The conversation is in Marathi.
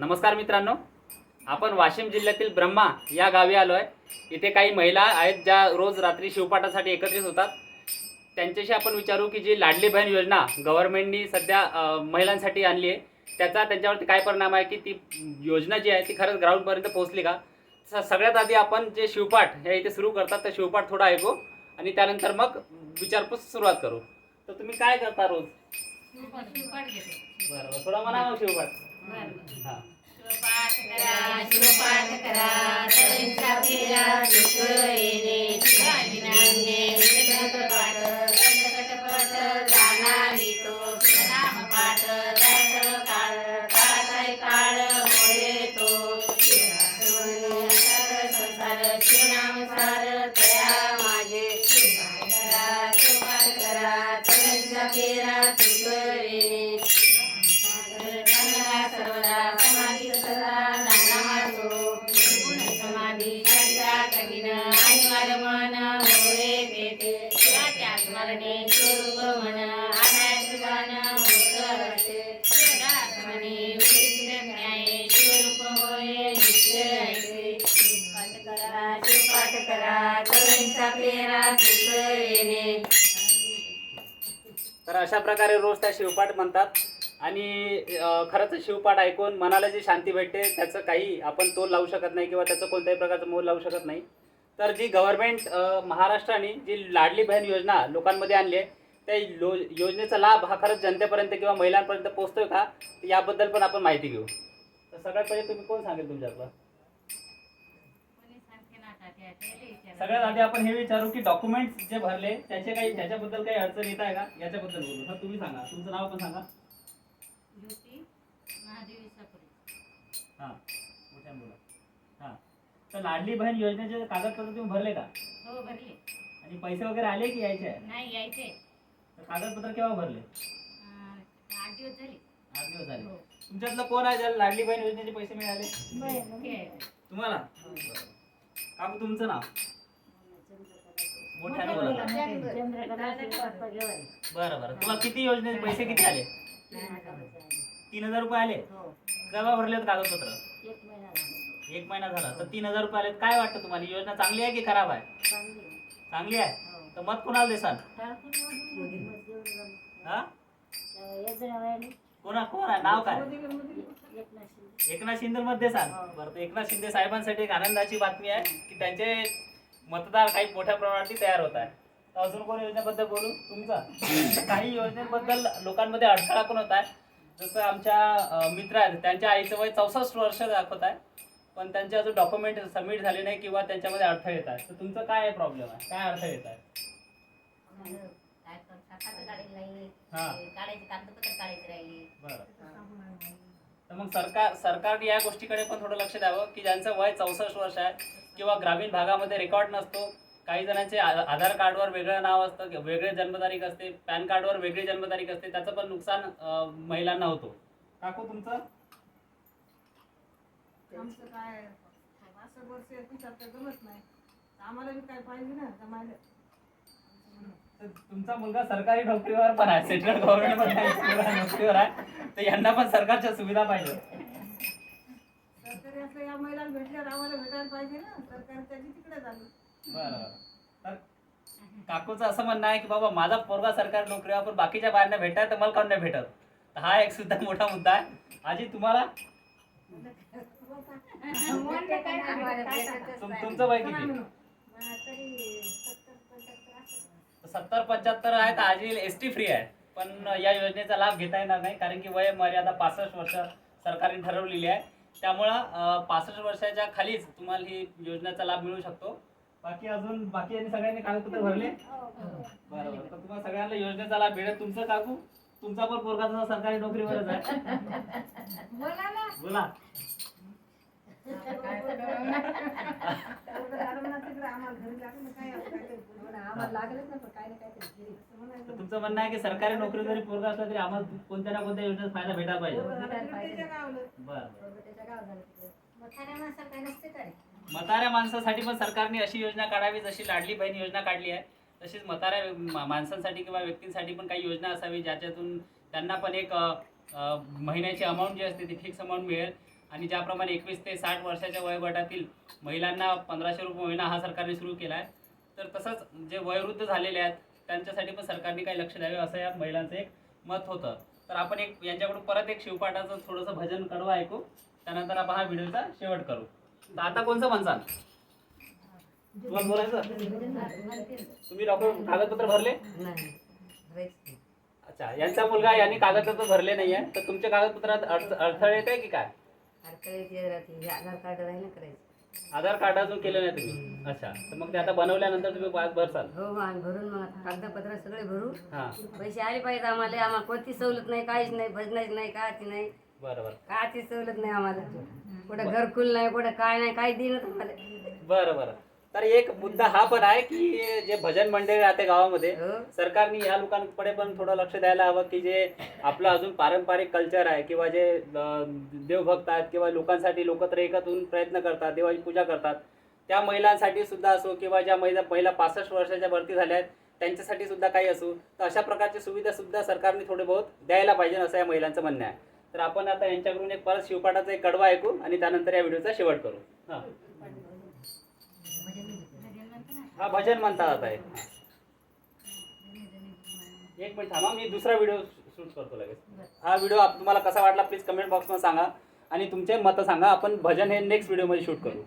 नमस्कार मित्रांनो. आपण वाशिम जिल्ह्यातील ब्रह्मा या गावी आलो आहे इथे काही महिला आहेत ज्या रोज रात्री शिवपाठासाठी एकत्रित होतात. त्यांच्याशी आपण विचारू की जी लाडली बहीण योजना गव्हर्नमेंटनी सध्या महिलांसाठी आणली आहे त्याचा त्यांच्यावरती काय परिणाम आहे की ती योजना जी आहे ती खरंच ग्राउंडपर्यंत पोहोचली का? सगळ्यात आधी आपण जे शिवपाठ हे इथे सुरू करतात तर शिवपाठ थोडा ऐकू आणि त्यानंतर मग विचारपूस सुरुवात करू. तर तुम्ही काय करता रोज? बरं थोडा म्हणा शिवपाठ. हां शिवपाठ करा शिवपाठ करा अशा प्रकारे रोज त्या शिवपाठ म्हणतात. आणि खरंच शिवपाठ ऐकून मनाला जी शांती भेटते त्याचं काही आपण तोल लावू शकत नाही किंवा त्याचं कोणत्याही प्रकारचं मोल लावू शकत नाही. तर जी गव्हर्नमेंट महाराष्ट्राने जी लाडली बहीण योजना लोकांमध्ये आणली आहे त्या लो योजनेचा लाभ हा खरंच जनतेपर्यंत किंवा महिलांपर्यंत पोहोचतोय का? याबद्दल पण आपण माहिती घेऊ. तर सगळ्यात पहिले तुम्ही कोण सांगेल तुमच्यातलं? सगळ्यात आधी आपण हे विचारू की डॉक्युमेंट जे भरले त्याचे काही त्याच्याबद्दल काही अडचण येत आहे का? याच्याबद्दल बोलू. हा तुम्ही सांगा. तुमचं नाव पण सांगा. हां मोठ्या बोला. हां. तर लाडली बहीण योजनेचे कागदपत्र तुम्ही भरले का? हो भरले. आणि पैसे वगैरे आले की यायचे नाही यायचे तर कागदपत्र केव्हा भरले? आठ दिवस झाले. आठ दिवस झाले. हो. तुमच्यातलं कोण आहे ज्याला लाडली बहीण योजनेचे पैसे मिळाले. तुम्हाला? काकू तुमचं नाव? मोठ्याने बोला. बरं बरं. तुम्हाला किती योजनेचे पैसे किती आले? तीन हजार रुपये आले? केव्हा भरले होते कागदपत्र? एक महिना झाला. तर तीन हजार रुपये आले काय वाटतं तुम्हाला? ही योजना चांगली आहे की खराब आहे? चांगली आहे. तर मत कोणाला देसाल? हा? कोणा कोण आहे? नाव काय? एकनाथ शिंदे. मध्ये सांग बरं तर एकनाथ शिंदे साहेबांसाठी एक आनंदाची बातमी आहे की त्यांचे मतदार काही मोठ्या प्रमाणात तयार होत आहे. तर अजून कोण योजनेबद्दल बोलू? तुमचा? काही योजनेबद्दल लोकांमध्ये अडथळा पण होत आहे. जसं आमच्या मित्र आहेत त्यांच्या आईचं वय चौसष्ट वर्ष दाखवत आहे. पण त्यांचे अजून डॉक्युमेंट सबमिट झाले नाही किंवा त्यांच्यामध्ये अडथळे येत आहेत. तर तुमचं काय प्रॉब्लेम आहे? काय अडथळे येत आहे तर. हा. मग सरकार सरकारने या गोष्टीकडे पण थोडं लक्ष द्यावं की ज्यांचं वय चौसष्ट वर्ष आहे किंवा ग्रामीण भागामध्ये रेकॉर्ड नसतो काही जणांचे आधार कार्डवर वेगळं नाव असतं कि- वेगळे जन्मतारीख असते पॅन कार्डवर वेगळी जन्मतारीख असते त्याचं पण नुकसान महिलांना होतो. काकू तुमचं? आमचं काय असं वर्ष विचार तर जमत नाही. आम्हाला बी काय पाहिजे ना जमायला तर तुमचा मुलगा सरकारी नोकरीवर पण आहे सेंट्रल गव्हर्नमेंट नोकरीवर आहे तर यांना पण सरकारच्या सुविधा पाहिजे. सरकारी असलं या महिलांना भेटल्यावर आम्हाला भेटायला पाहिजे ना सरकार त्याची तिकडे झालं बरं तर काकूचं असं म्हणणं आहे की बाबा माझा पोरगा सरकारी नोकरीवर पण बाकीच्या बायांना भेटाय तर मला काऊन नाही भेटत? तर हा एक सुद्धा मोठा मुद्दा आहे. आजी तुम्हाला? तुम- तुमचं वय किती? सत्तर पंच्याहत्तर आहे तर आजी एस टी फ्री आहे. पण या योजनेचा लाभ घेता येणार नाही कारण की वय मर्यादा पासष्ट वर्ष सरकारने ठरवलेली आहे. त्यामुळं पासष्ट वर्षाच्या खालीच तुम्हाला ही योजनेचा लाभ मिळू शकतो. बाकी अजून बाकी यांनी सगळ्यांनी कागदपत्र भरले? बरोबर. तर तुम्हाला सगळ्यांना योजनेचा लाभ भेटेल. तुमचं काकू? तुमचा पण पोरगा सरकारी नोकरीवरच आहे. बोला. तुमचं म्हणणं आहे की सरकारी नोकरी जरी पोरगा असला तरी आम्हाला कोणत्या ना कोणत्या योजनेचा फायदा भेटायला पाहिजे. बरं. म्हाताऱ्या? म्हाताऱ्या माणसासाठी पण सरकारने अशी योजना काढावी जशी लाडली बहीण योजना काढली आहे तशीच म्हाताऱ्या मा- माणसांसाठी किंवा व्यक्तींसाठी पण काही योजना असावी ज्याच्यातून त्यांना पण एक महिन्याची अमाऊंट जी असते ती फिक्स अमाऊंट मिळेल आणि ज्याप्रमाणे एकवीस ते साठ वर्षाच्या वयोगटातील महिलांना पंधराशे रुपये महिना हा सरकारने सुरू केला आहे. तर तसंच जे वयोवृद्ध झालेले आहेत त्यांच्यासाठी पण सरकारने काही लक्ष द्यावे असं या महिलांचं एक मत होतं. तर आपण एक यांच्याकडून परत एक शिवपाठाचं थोडंसं भजन कडवं ऐकू. त्यानंतर आपण हा व्हिडिओचा शेवट करू. तर आता कोणचं म्हणसाल तुम्हाला बोलायचं? तुम्ही डॉक्टर कागदपत्र भरले? अच्छा यांचा मुलगा यांनी कागदपत्र भरले नाही आहे तर तुमच्या कागदपत्रात अडथळे येत आहे की काय? आधार कार्ड करायचं. आधार कार्ड अजून केलं नाही तुम्ही? अच्छा. तर मग ते आता बनवल्यानंतर तुम्ही पाच भरसाल हो मग आम्ही भरून मग आता कागदपत्र सगळे भरू. हां. पैसे आले पाहिजे आम्हाला. आम्हाला कोणती सवलत नाही काहीच नाही भजनाची नाही काची नाही. बरं बरं काची सवलत नाही आम्हाला. कुठं घरकुल नाही कुठं काय नाही काही आम्हाला. बरं बरं. तर एक मुद्दा हा पण आहे की जे भजन मंडळी राहते गावामध्ये हो. सरकारने या लोकांकडे पण थोडं लक्ष द्यायला हवं की जे आपलं अजून पारंपरिक कल्चर आहे किंवा जे देवभक्त आहेत किंवा लोकांसाठी लोक तर एकत्र होऊन प्रयत्न करतात देवाची पूजा करतात. त्या महिलांसाठी सुद्धा असो किंवा ज्या महिला पहिल्या पासष्ट वर्षाच्या भरती झाल्या आहेत त्यांच्यासाठी सुद्धा काही असो तर अशा प्रकारची सुविधा सुद्धा सरकारने थोडे बहुत द्यायला पाहिजे असं या महिलांचं म्हणणं आहे. तर आपण आता यांच्याकडून एक परत शिवपाठाचा एक कडवा ऐकू आणि त्यानंतर या व्हिडिओचा शेवट करू. हां. हा भजन म्हणतात आता एक. मिनिट थांबा मी दुसरा व्हिडिओ शूट करतो लगेच. हा व्हिडिओ तुम्हाला कसा वाटला प्लीज कमेंट बॉक्समध्ये सांगा. आणि तुमचे मतं सांगा. आपण भजन हे नेक्स्ट व्हिडिओमध्ये शूट करू.